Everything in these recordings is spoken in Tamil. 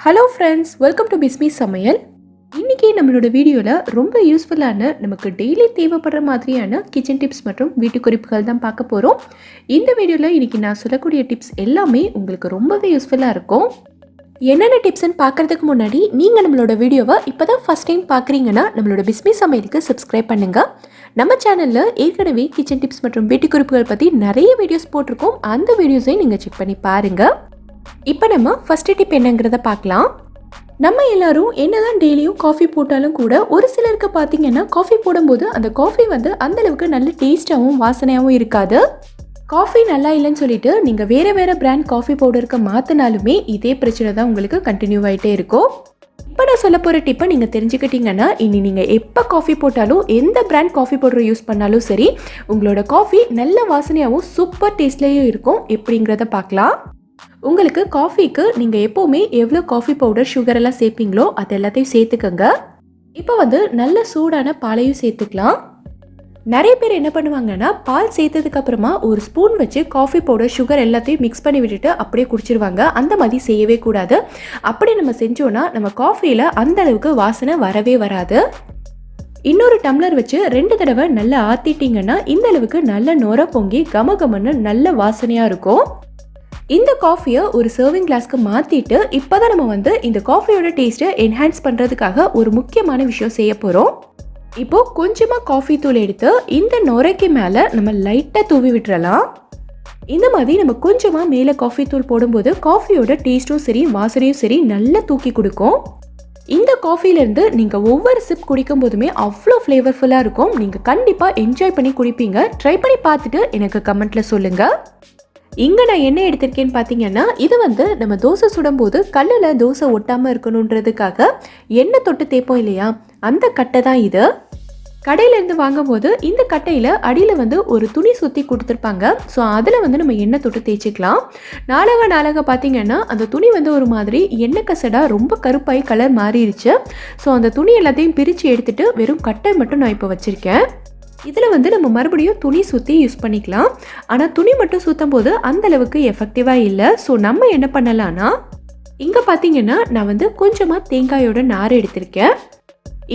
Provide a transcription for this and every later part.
Hello friends welcome to Bismi சமையல் இன்றைக்கி நம்மளோட வீடியோவில் ரொம்ப யூஸ்ஃபுல்லான நமக்கு டெய்லி தேவைப்படுற மாதிரியான கிச்சன் டிப்ஸ் மற்றும் வீட்டு குறிப்புகள் தான் பார்க்க போகிறோம் இந்த வீடியோவில் இன்றைக்கி நான் சொல்லக்கூடிய டிப்ஸ் எல்லாமே உங்களுக்கு ரொம்பவே யூஸ்ஃபுல்லாக இருக்கும். என்னென்ன டிப்ஸ்னு பார்க்குறதுக்கு முன்னாடி நீங்கள் நம்மளோட வீடியோவை இப்போ தான் ஃபஸ்ட் டைம் பார்க்குறீங்கன்னா நம்மளோட பிஸ்மி சமையலுக்கு சப்ஸ்கிரைப் பண்ணுங்கள் நம்ம சேனலில் ஏற்கனவே கிச்சன் டிப்ஸ் மற்றும் வீட்டு குறிப்புகள் பற்றி நிறைய வீடியோஸ் போட்டிருக்கோம். அந்த வீடியோஸையும் நீங்கள் செக் பண்ணி பாருங்கள் இப்போ நம்ம ஃபஸ்ட்டு டிப் என்னங்கிறத பார்க்கலாம். நம்ம எல்லாரும் என்னதான் டெய்லியும் காஃபி போட்டாலும் கூட ஒரு சிலருக்கு பார்த்தீங்கன்னா காஃபி போடும்போது அந்த காஃபி வந்து அந்தளவுக்கு நல்ல டேஸ்ட்டாகவும் வாசனையாகவும் இருக்காது. காஃபி நல்லா இல்லைன்னு சொல்லிட்டு நீங்கள் வேறு வேறு பிராண்ட் காஃபி பவுடருக்கு மாற்றினாலுமே இதே பிரச்சனை தான் உங்களுக்கு கண்டினியூ ஆகிட்டே இருக்கும். இப்போ நான் சொல்ல போகிற டிப்பை நீங்கள் தெரிஞ்சுக்கிட்டீங்கன்னா இனி நீங்கள் எப்போ காஃபி போட்டாலும் எந்த பிராண்ட் காஃபி பவுடர் யூஸ் பண்ணாலும் சரி உங்களோட காஃபி நல்ல வாசனையாகவும் சூப்பர் டேஸ்ட்லேயும் இருக்கும். எப்படிங்கிறத பார்க்கலாம். உங்களுக்கு காஃபிக்கு நீங்கள் எப்போவுமே எவ்வளோ காஃபி பவுடர் சுகர் எல்லாம் சேர்ப்பீங்களோ அது எல்லாத்தையும் சேர்த்துக்கோங்க. இப்போ வந்து நல்ல சூடான பாலையும் சேர்த்துக்கலாம். நிறைய பேர் என்ன பண்ணுவாங்கன்னா பால் சேர்த்ததுக்கு அப்புறமா ஒரு ஸ்பூன் வச்சு காஃபி பவுடர் சுகர் எல்லாத்தையும் மிக்ஸ் பண்ணி விட்டுட்டு அப்படியே குடிச்சிருவாங்க. அந்த மாதிரி செய்யவே கூடாது. அப்படி நம்ம செஞ்சோன்னா நம்ம காஃபியில் அந்த அளவுக்கு வாசனை வரவே வராது. இன்னொரு டம்ளர் வச்சு ரெண்டு தடவை நல்லா ஆத்திட்டிங்கன்னா இந்த அளவுக்கு நல்ல நுர பொங்கி கம கமன்னு நல்ல வாசனையாக இருக்கும். இந்த காஃபியை ஒரு சர்விங் கிளாஸ்க்கு மாற்றிட்டு இப்போ தான் நம்ம வந்து இந்த காஃபியோட டேஸ்ட்டை என்ஹான்ஸ் பண்ணுறதுக்காக ஒரு முக்கியமான விஷயம் செய்ய போகிறோம் இப்போது கொஞ்சமாக காஃபி தூள் எடுத்து இந்த நுரைக்கு மேலே நம்ம லைட்டாக தூவி விட்டுறலாம். இந்த மாதிரி நம்ம கொஞ்சமாக மேலே காஃபி தூள் போடும்போது காஃபியோட டேஸ்ட்டும் சரி வாசனையும் சரி நல்லா தூக்கி கொடுக்கும். இந்த காஃபிலேருந்து நீங்கள் ஒவ்வொரு சிப் குடிக்கும் போதுமே அவ்வளோ ஃப்ளேவர்ஃபுல்லாக இருக்கும். நீங்கள் கண்டிப்பாக என்ஜாய் பண்ணி குடிப்பீங்க. ட்ரை பண்ணி பார்த்துட்டு எனக்கு கமெண்ட்டில் சொல்லுங்கள் இங்கே நான் என்ன எடுத்திருக்கேன்னு பார்த்தீங்கன்னா இது வந்து நம்ம தோசை சுடும்போது கல்லில் தோசை ஒட்டாமல் இருக்கணுன்றதுக்காக எண்ணெய் தொட்டு தேய்ப்போம் இல்லையா? அந்த கட்டை தான் இது. கடையிலேருந்து வாங்கும்போது இந்த கட்டையில் அடியில் வந்து ஒரு துணி சுற்றி கொடுத்துருப்பாங்க. ஸோ அதில் வந்து நம்ம எண்ணெய் தொட்டு தேய்ச்சிக்கலாம். நாளாக நாளாக பார்த்தீங்கன்னா அந்த துணி வந்து ஒரு மாதிரி எண்ணெய் கசடாக ரொம்ப கருப்பாய் கலர் மாறிடுச்சு. ஸோ அந்த துணி எல்லாத்தையும் பிரித்து எடுத்துகிட்டு வெறும் கட்டை மட்டும் நான் இப்போ வச்சுருக்கேன். இதில் வந்து நம்ம மறுபடியும் துணி சுற்றி யூஸ் பண்ணிக்கலாம். ஆனால் துணி மட்டும் சுற்றும் போது அந்த அளவுக்கு எஃபெக்டிவாக இல்லை. ஸோ நம்ம என்ன பண்ணலான்னா இங்கே பார்த்தீங்கன்னா நான் வந்து கொஞ்சமாக தேங்காயோட நார் எடுத்திருக்கேன்.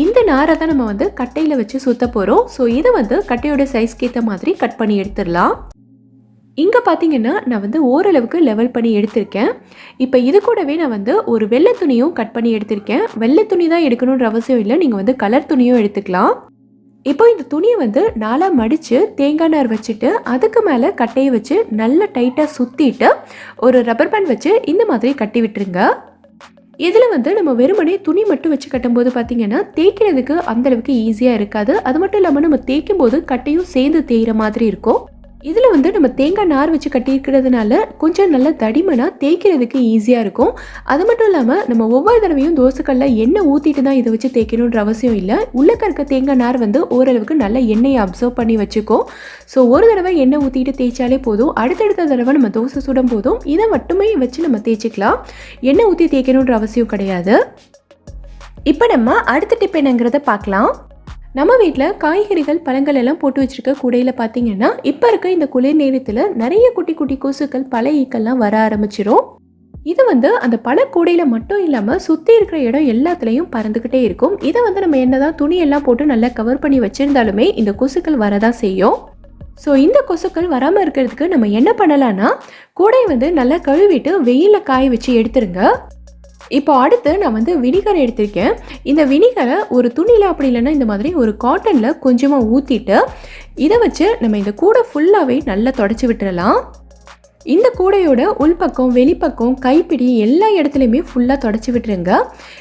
இந்த நாரை தான் நம்ம வந்து கட்டையில் வச்சு சுத்த போகிறோம் ஸோ இதை வந்து கட்டையோட சைஸ்க்கு ஏற்ற மாதிரி கட் பண்ணி எடுத்துடலாம். இங்கே பார்த்தீங்கன்னா நான் வந்து ஓரளவுக்கு லெவல் பண்ணி எடுத்திருக்கேன். இப்போ இது கூடவே நான் வந்து ஒரு வெள்ளை துணியும் கட் பண்ணி எடுத்திருக்கேன். வெள்ளை துணி தான் எடுக்கணுன்ற அவசியம் இல்லை. நீங்கள் வந்து கலர் துணியும் எடுத்துக்கலாம். இப்போ இந்த துணியை வந்து நாளாக மடித்து தேங்காய் நார் வச்சுட்டு அதுக்கு மேலே கட்டையை வச்சு நல்லா டைட்டாக சுற்றிட்டு ஒரு ரப்பர் பேண்ட் வச்சு இந்த மாதிரி கட்டி விட்டுருங்க. இதில் வந்து நம்ம வெறுமனே துணி மட்டும் வச்சு கட்டும்போது பார்த்திங்கன்னா தேய்க்கிறதுக்கு அந்தளவுக்கு ஈஸியாக இருக்காது. அது மட்டும் இல்லாமல் நம்ம தேய்க்கும் போது கட்டையும் சேர்ந்து தேய்கிற மாதிரி இருக்கும். இதில் வந்து நம்ம தேங்காய் நார் வச்சு கட்டியிருக்கிறதுனால கொஞ்சம் நல்லா தடிமனாக தேய்க்கிறதுக்கு ஈஸியாக இருக்கும். அது மட்டும் இல்லாமல் நம்ம ஒவ்வொரு தடவையும் தோசைக்கல்ல எண்ணெய் ஊற்றிட்டு தான் இதை வச்சு தேய்க்கணுன்ற அவசியம் இல்லை. உள்ளே இருக்க தேங்காய் நார் வந்து ஓரளவுக்கு நல்ல எண்ணெயை அப்சர்வ் பண்ணி வச்சுக்கும். ஸோ ஒரு தடவை எண்ணெய் ஊற்றிட்டு தேய்ச்சாலே போதும். அடுத்தடுத்த தடவை நம்ம தோசை சுடும் போதும் இதை மட்டுமே வச்சு நம்ம தேய்ச்சிக்கலாம். எண்ணெய் ஊற்றி தேய்க்கணுன்ற அவசியம் கிடையாது. இப்போ நம்ம அடுத்த டிப் என்னங்கிறத பார்க்கலாம். நம்ம வீட்டில் காய்கறிகள் பழங்கள் எல்லாம் போட்டு வச்சுருக்க கூடையில் பார்த்தீங்கன்னா இப்போ இருக்க இந்த குளிர் நேரத்தில் நிறைய குட்டி குட்டி கொசுக்கள் பல ஈக்கள்லாம் வர ஆரம்பிச்சிரும். இது வந்து அந்த பல கூடையில் மட்டும் இல்லாமல் சுற்றி இருக்கிற இடம் எல்லாத்துலேயும் பறந்துக்கிட்டே இருக்கும். இதை வந்து நம்ம என்னதான் தான் துணியெல்லாம் போட்டு நல்லா கவர் பண்ணி வச்சுருந்தாலுமே இந்த கொசுக்கள் வரதான் செய்யும். ஸோ இந்த கொசுக்கள் வராமல் இருக்கிறதுக்கு நம்ம என்ன பண்ணலான்னா கூடையை வந்து நல்லா கழுவிட்டு வெயிலில் காய வச்சு எடுத்துருங்க. இப்போ அடுத்து நான் வந்து வினிகர் எடுத்திருக்கேன். இந்த வினிகரை ஒரு துணியில் அப்படி இல்லைன்னா இந்த மாதிரி ஒரு காட்டனில் கொஞ்சமாக ஊற்றிட்டு இதை வச்சு நம்ம இந்த கூடை ஃபுல்லாகவே நல்லா தொடச்சி விட்டுறலாம். இந்த கூடையோட உள்பக்கம் வெளிப்பக்கம் கைப்பிடி எல்லா இடத்துலையுமே ஃபுல்லாக தொடச்சி விட்டுருங்க.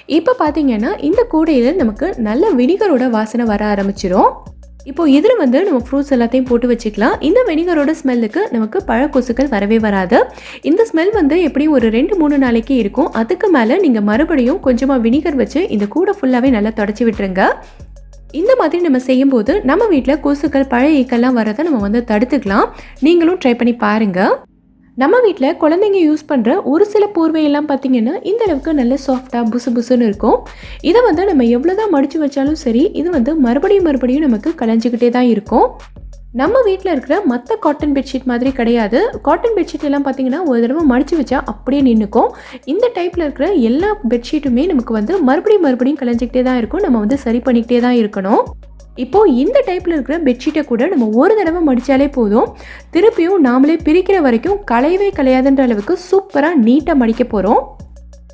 இப்போ பார்த்தீங்கன்னா இந்த கூடையில் நமக்கு நல்ல வினிகரோட வாசனை வர ஆரம்பிச்சிடும் இப்போ இதில் வந்து நம்ம ஃப்ரூட்ஸ் எல்லாத்தையும் போட்டு வச்சுக்கலாம். இந்த வெனிகரோட ஸ்மெல்லுக்கு நமக்கு பழக்கொசுக்கள் வரவே வராது. இந்த ஸ்மெல் வந்து எப்படியும் ஒரு ரெண்டு மூணு நாளைக்கு இருக்கும். அதுக்கு மேலே நீங்கள் மறுபடியும் கொஞ்சமாக வினிகர் வச்சு இந்த கூடை ஃபுல்லாகவே நல்லா தொடச்சி விட்டுருங்க. இந்த மாதிரி நம்ம செய்யும்போது நம்ம வீட்டில் கொசுக்கள் பழைய ஈக்கெல்லாம் வரதை நம்ம வந்து தடுத்துக்கலாம். நீங்களும் ட்ரை பண்ணி பாருங்கள் நம்ம வீட்டில் குழந்தைங்க யூஸ் பண்ணுற ஒரு சில போர்வையெல்லாம் பார்த்தீங்கன்னா இந்த அளவுக்கு நல்ல சாஃப்டாக புசு புசுன்னு இருக்கும். இதை வந்து நம்ம எவ்வளோ தான் மடித்து வச்சாலும் சரி இது வந்து மறுபடியும் மறுபடியும் நமக்கு கலைஞ்சிக்கிட்டே தான் இருக்கும். நம்ம வீட்டில் இருக்கிற மற்ற காட்டன் பெட்ஷீட் மாதிரி கிடையாது. காட்டன் பெட்ஷீட் எல்லாம் பார்த்தீங்கன்னா ஒரு தடவை மடித்து வச்சா அப்படியே நின்றுக்கும் இந்த டைப்பில் இருக்கிற எல்லா பெட்ஷீட்டுமே நமக்கு வந்து மறுபடியும் மறுபடியும் கலைஞ்சிக்கிட்டே தான் இருக்கும். நம்ம வந்து சரி பண்ணிக்கிட்டே தான் இருக்கணும். இப்போது இந்த டைப்பில் இருக்கிற பெட்ஷீட்டை கூட நம்ம ஒரு தடவை மடித்தாலே போதும். திருப்பியும் நாமளே பிரிக்கிற வரைக்கும் களையவே கலையாதுன்ற அளவுக்கு சூப்பராக நீட்டாக மடிக்க போகிறோம்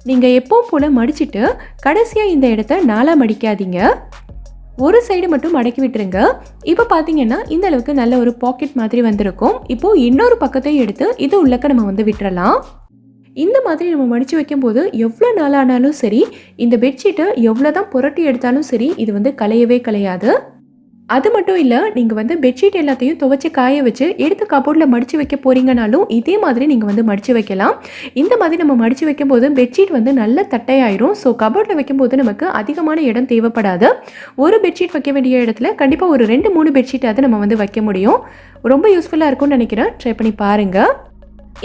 நீங்கள் எப்பவும் போல் மடிச்சுட்டு கடைசியாக இந்த இடத்த நாளாக மடிக்காதீங்க. ஒரு சைடு மட்டும் மடக்கி விட்டுருங்க. இப்போ பார்த்தீங்கன்னா இந்த அளவுக்கு நல்ல ஒரு பாக்கெட் மாதிரி வந்திருக்கும். இப்போது இன்னொரு பக்கத்தையும் எடுத்து இது உள்ளக்க நம்ம வந்து விட்டுறலாம். இந்த மாதிரி நம்ம மடித்து வைக்கும்போது எவ்வளோ நாளானாலும் சரி இந்த பெட்ஷீட்டை எவ்வளோ தான் புரட்டி எடுத்தாலும் சரி இது வந்து கலையவே கலையாது அது மட்டும் இல்லை நீங்கள் வந்து பெட்ஷீட் எல்லாத்தையும் துவைச்சி காய வச்சு எடுத்து கபோர்டில் மடித்து வைக்க போகிறீங்கனாலும் இதே மாதிரி நீங்கள் வந்து மடித்து வைக்கலாம். இந்த மாதிரி நம்ம மடித்து வைக்கும்போது பெட்ஷீட் வந்து நல்ல தட்டையாயிரும். ஸோ கபோர்டில் வைக்கும்போது நமக்கு அதிகமான இடம் தேவைப்படாது. ஒரு பெட்ஷீட் வைக்க வேண்டிய இடத்துல கண்டிப்பாக ஒரு ரெண்டு மூணு பெட்ஷீட்டாவது நம்ம வந்து வைக்க முடியும். ரொம்ப யூஸ்ஃபுல்லாக இருக்கும்னு நினைக்கிறேன். ட்ரை பண்ணி பாருங்கள்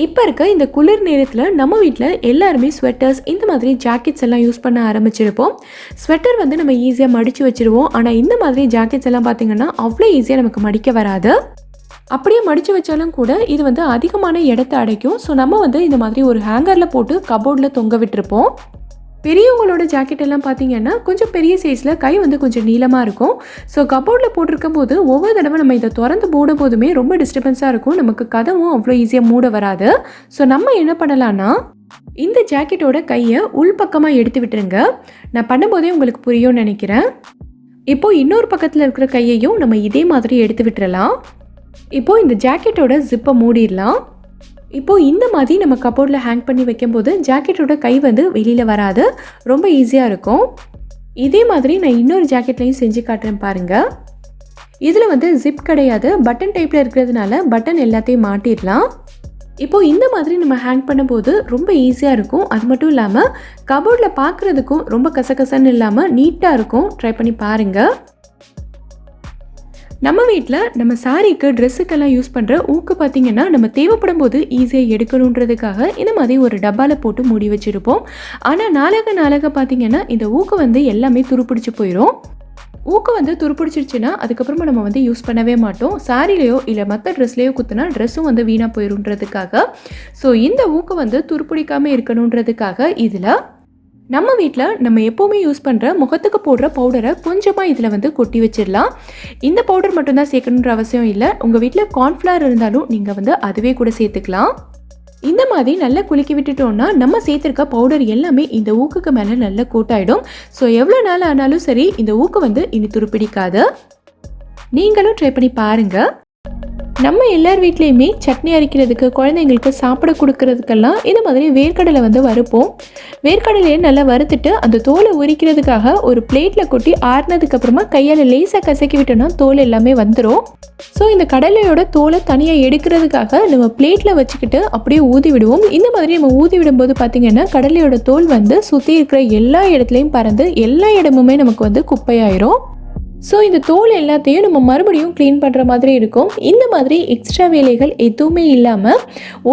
இப்போ இருக்க இந்த குளிர் நேரத்தில் நம்ம வீட்டில் எல்லாருமே ஸ்வெட்டர்ஸ் இந்த மாதிரி ஜாக்கெட்ஸ் எல்லாம் யூஸ் பண்ண ஆரம்பிச்சிருப்போம். ஸ்வெட்டர் வந்து நம்ம ஈஸியாக மடித்து வச்சுருவோம். ஆனால் இந்த மாதிரி ஜாக்கெட்ஸ் எல்லாம் பார்த்திங்கன்னா அவ்வளோ ஈஸியாக நமக்கு மடிக்க வராது. அப்படியே மடித்து வச்சாலும் கூட இது வந்து அதிகமான இடத்த அடைக்கும். ஸோ நம்ம வந்து இந்த மாதிரி ஒரு ஹேங்கரில் போட்டு கபோர்டில் தொங்க விட்டுருப்போம். பெரியவங்களோட ஜாக்கெட் எல்லாம் பார்த்தீங்கன்னா கொஞ்சம் பெரிய சைஸில் கை வந்து கொஞ்சம் நீளமாக இருக்கும். ஸோ கபோர்டில் போட்டிருக்கும் போது ஒவ்வொரு தடவை நம்ம இதை திறந்து போடும் போதுமே ரொம்ப டிஸ்டர்பன்ஸாக இருக்கும். நமக்கு கதவும் அவ்வளோ ஈஸியாக மூட வராது. ஸோ நம்ம என்ன பண்ணலான்னா இந்த ஜாக்கெட்டோட கையை உள்பக்கமாக எடுத்து விட்டுருங்க. நான் பண்ணும்போதே உங்களுக்கு புரியும்னு நினைக்கிறேன். இப்போது இன்னொரு பக்கத்தில் இருக்கிற கையையும் நம்ம இதே மாதிரி எடுத்து விட்டுறலாம். இப்போது இந்த ஜாக்கெட்டோட ஜிப்பை மூடிடலாம். இப்போது இந்த மாதிரி நம்ம கபோர்டில் ஹேங் பண்ணி வைக்கும்போது ஜாக்கெட்டோட கை வந்து வெளியில் வராது. ரொம்ப ஈஸியாக இருக்கும். இதே மாதிரி நான் இன்னொரு ஜாக்கெட்லையும் செஞ்சு காட்டுறேன் பாருங்கள் இதில் வந்து ஜிப் கிடையாது. பட்டன் டைப்பில் இருக்கிறதுனால பட்டன் எல்லாத்தையும் மாட்டிடலாம் இப்போது இந்த மாதிரி நம்ம ஹேங் பண்ணும்போது ரொம்ப ஈஸியாக இருக்கும். அது மட்டும் இல்லாமல் கபோர்டில் பார்க்குறதுக்கும் ரொம்ப கசகசன்னு இல்லாமல் நீட்டாக இருக்கும். ட்ரை பண்ணி பாருங்கள் நம்ம வீட்டில் நம்ம சாரீக்கு ட்ரெஸ்ஸுக்கெல்லாம் யூஸ் பண்ணுற ஊக்கு பார்த்திங்கன்னா நம்ம தேவைப்படும் போது ஈஸியாக எடுக்கணுன்றதுக்காக இந்த மாதிரி ஒரு டப்பாவில் போட்டு மூடி வச்சுருப்போம். ஆனால் நாளக நாளக பார்த்திங்கன்னா இந்த ஊக்கு வந்து எல்லாமே துருப்பிடிச்சு போயிடும் ஊக்கு வந்து துருப்பிடிச்சிருச்சுன்னா அதுக்கப்புறமா நம்ம வந்து யூஸ் பண்ணவே மாட்டோம். சாரிலேயோ இல்லை மற்ற ட்ரெஸ்லேயோ குத்துனா ட்ரெஸ்ஸும் வந்து வீணாக போயிடும்ன்றதுக்காக ஸோ இந்த ஊக்கு வந்து துருப்பிடிக்காமல் இருக்கணுன்றதுக்காக இதில் நம்ம வீட்டில் நம்ம எப்போவுமே யூஸ் பண்ணுற முகத்துக்கு போடுற பவுடரை கொஞ்சமாக இதில் வந்து கொட்டி வச்சிடலாம். இந்த பவுடர் மட்டும்தான் சேர்க்கணுன்ற அவசியம் இல்லை. உங்கள் வீட்டில் கார்ன்ஃப்ளவர் இருந்தாலும் நீங்கள் வந்து அதுவே கூட சேர்த்துக்கலாம். இந்த மாதிரி நல்லா குலுக்கி விட்டுட்டோம்னா நம்ம சேர்த்துருக்க பவுடர் எல்லாமே இந்த ஊக்குக்கு மேலே நல்லா கூட்டாயிடும். ஸோ எவ்வளோ நாள் ஆனாலும் சரி இந்த ஊக்கு வந்து இனி துருப்பிடிக்காது. நீங்களும் ட்ரை பண்ணி பாருங்கள் நம்ம எல்லார் வீட்லேயுமே சட்னி அரைக்கிறதுக்கு குழந்தைங்களுக்கு சாப்பிட கொடுக்கறதுக்கெல்லாம் இந்த மாதிரி வேர்க்கடலை வந்து வறுப்போம். வேர்க்கடலையை நல்லா வறுத்துட்டு அந்த தோலை உரிக்கிறதுக்காக ஒரு பிளேட்டில் கொட்டி ஆறுனதுக்கப்புறமா கையால் லேசாக கசக்கி விட்டோம்னா தோல் எல்லாமே வந்துடும் ஸோ இந்த கடலையோட தோலை தனியாக எடுக்கிறதுக்காக நம்ம பிளேட்டில் வச்சுக்கிட்டு அப்படியே ஊதி விடுவோம். இந்த மாதிரி நம்ம ஊதி விடும்போது பார்த்திங்கன்னா கடலையோட தோல் வந்து சுற்றி இருக்கிற எல்லா இடத்துலையும் பறந்து எல்லா இடமுமே நமக்கு வந்து குப்பையாயிரும். ஸோ இந்த தோல் எல்லாத்தையும் நம்ம மறுபடியும் க்ளீன் பண்ணுற மாதிரி இருக்கும். இந்த மாதிரி எக்ஸ்ட்ரா வேலைகள் எதுவுமே இல்லாமல்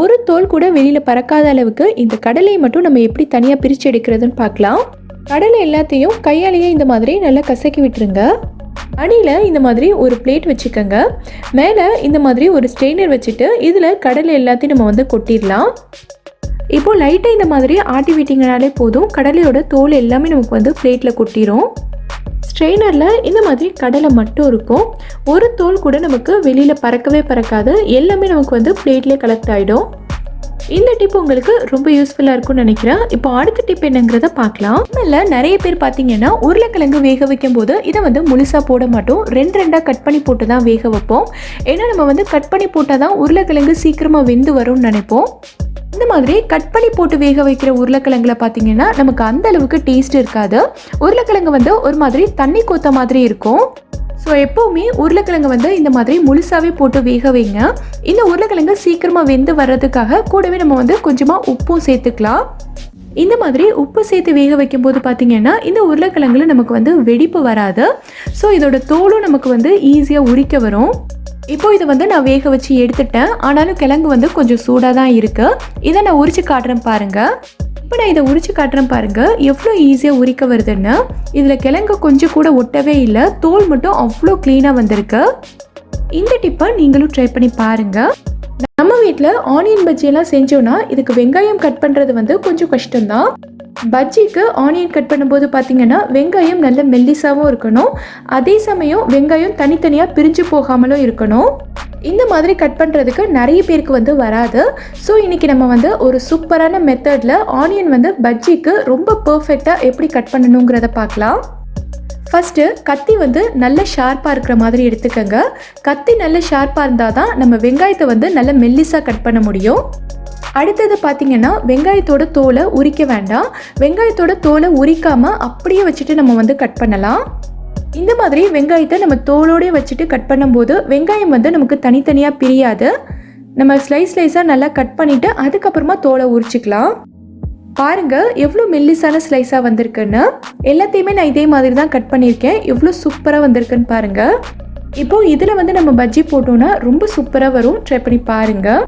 ஒரு தோல் கூட வெளியில் பறக்காத அளவுக்கு இந்த கடலையை மட்டும் நம்ம எப்படி தனியாக பிரித்து எடுக்கிறதுன்னு பார்க்கலாம். கடலை எல்லாத்தையும் கையாலேயே இந்த மாதிரி நல்லா கசக்கி விட்டுருங்க. அடியில் இந்த மாதிரி ஒரு பிளேட் வச்சுக்கோங்க. மேலே இந்த மாதிரி ஒரு ஸ்ட்ரெயினர் வச்சுட்டு இதில் கடலை எல்லாத்தையும் நம்ம வந்து கொட்டிடலாம். இப்போது லைட்டாக இந்த மாதிரி ஆட்டி விட்டிங்கனாலே போதும். கடலையோட தோல் எல்லாமே நமக்கு வந்து பிளேட்டில் கொட்டிடும் ஸ்ட்ரெயினரில் இந்த மாதிரி கடலை மட்டும் இருக்கும். ஒரு தோல் கூட நமக்கு வெளியில் பறக்கவே பறக்காது. எல்லாமே நமக்கு வந்து பிளேட்லேயே கலெக்ட் ஆகிடும் இந்த டிப் உங்களுக்கு ரொம்ப யூஸ்ஃபுல்லாக இருக்கும்னு நினைக்கிறேன். இப்போ அடுத்த டிப் என்னங்கிறத பார்க்கலாம். இல்லை நிறைய பேர் பார்த்தீங்கன்னா உருளைக்கிழங்கு வேக வைக்கும் போது இதை வந்து முழுசாக போட மாட்டோம். ரெண்டு ரெண்டாக கட் பண்ணி போட்டு தான் வேக வைப்போம். ஏன்னா நம்ம வந்து கட் பண்ணி போட்டால் தான் உருளைக்கிழங்கு சீக்கிரமாக வெந்து வரும்னு நினைப்போம். இந்த மாதிரி கட் பண்ணி போட்டு வேக வைக்கிற உருளைக்கிழங்குல பார்த்தீங்கன்னா நமக்கு அந்த அளவுக்கு டேஸ்ட் இருக்காது. உருளைக்கிழங்கு வந்து ஒரு மாதிரி தண்ணி கோத்த மாதிரி இருக்கும். ஸோ எப்போவுமே உருளைக்கிழங்கு வந்து இந்த மாதிரி முழுசாகவே போட்டு வேக வைங்க. இந்த உருளைக்கிழங்கு சீக்கிரமாக வெந்து வர்றதுக்காக கூடவே நம்ம வந்து கொஞ்சமாக உப்பும் சேர்த்துக்கலாம். இந்த மாதிரி உப்பு சேர்த்து வேக வைக்கும்போது பார்த்தீங்கன்னா இந்த உருளைக்கிழங்குல நமக்கு வந்து வெடிப்பு வராது. ஸோ இதோட தோலும் நமக்கு வந்து ஈஸியாக உரிக்க வரும். இப்போ இதை வந்து நான் வேக வச்சு எடுத்துட்டேன். ஆனாலும் கிழங்கு வந்து கொஞ்சம் சூடாக தான் இருக்கு. இதை நான் உரிச்சு காட்டுறேன் பாருங்க. இப்போ நான் இதை உரிச்சு காட்டுறேன் பாருங்க. எவ்வளோ ஈஸியாக உரிக்க வருதுன்னு. இதில் கிழங்கு கொஞ்சம் கூட ஒட்டவே இல்லை. தோல் மட்டும் அவ்வளோ க்ளீனாக வந்திருக்கு. இந்த டிப்பை நீங்களும் ட்ரை பண்ணி பாருங்கள் நம்ம வீட்டில் ஆனியன் பஜ்ஜியெல்லாம் செஞ்சோன்னா இதுக்கு வெங்காயம் கட் பண்ணுறது வந்து கொஞ்சம் கஷ்டம்தான். பஜ்ஜிக்கு ஆனியன் கட் பண்ணும்போது பார்த்தீங்கன்னா வெங்காயம் நல்ல மெல்லிசாகவும் இருக்கணும். அதே சமயம் வெங்காயம் தனித்தனியாக பிரிஞ்சு போகாமலும் இருக்கணும். இந்த மாதிரி கட் பண்ணுறதுக்கு நிறைய பேருக்கு வந்து வராது. ஸோ இன்றைக்கி நம்ம வந்து ஒரு சூப்பரான மெத்தடில் ஆனியன் வந்து பஜ்ஜிக்கு ரொம்ப பர்ஃபெக்டாக எப்படி கட் பண்ணணுங்கிறத பார்க்கலாம். ஃபஸ்ட்டு கத்தி வந்து நல்ல ஷார்ப்பாக இருக்கிற மாதிரி எடுத்துக்கோங்க. கத்தி நல்ல ஷார்ப்பாக இருந்தால் தான் நம்ம வெங்காயத்தை வந்து நல்ல மெல்லிஸாக கட் பண்ண முடியும். அடுத்தது பார்த்தீங்கன்னா வெங்காயத்தோட தோலை உரிக்க வேண்டாம். வெங்காயத்தோட தோலை உரிக்காமல் அப்படியே வச்சுட்டு நம்ம வந்து கட் பண்ணலாம். இந்த மாதிரி வெங்காயத்தை நம்ம தோலோடய வச்சுட்டு கட் பண்ணும்போது வெங்காயம் வந்து நமக்கு தனித்தனியாக பிரியாது. நம்ம ஸ்லைஸ் ஸ்லைஸாக நல்லா கட் பண்ணிவிட்டு அதுக்கப்புறமா தோலை உரிச்சிக்கலாம். பாருங்க எவ்வளோ மெல்லிஸான ஸ்லைஸாக வந்திருக்குன்னு. எல்லாத்தையுமே நான் இதே மாதிரி தான் கட் பண்ணியிருக்கேன். எவ்வளோ சூப்பராக வந்திருக்குன்னு பாருங்க. இப்போ இதில் வந்து நம்ம பஜ்ஜி போட்டோம்னா ரொம்ப சூப்பராக வரும். ட்ரை பண்ணி பாருங்கள்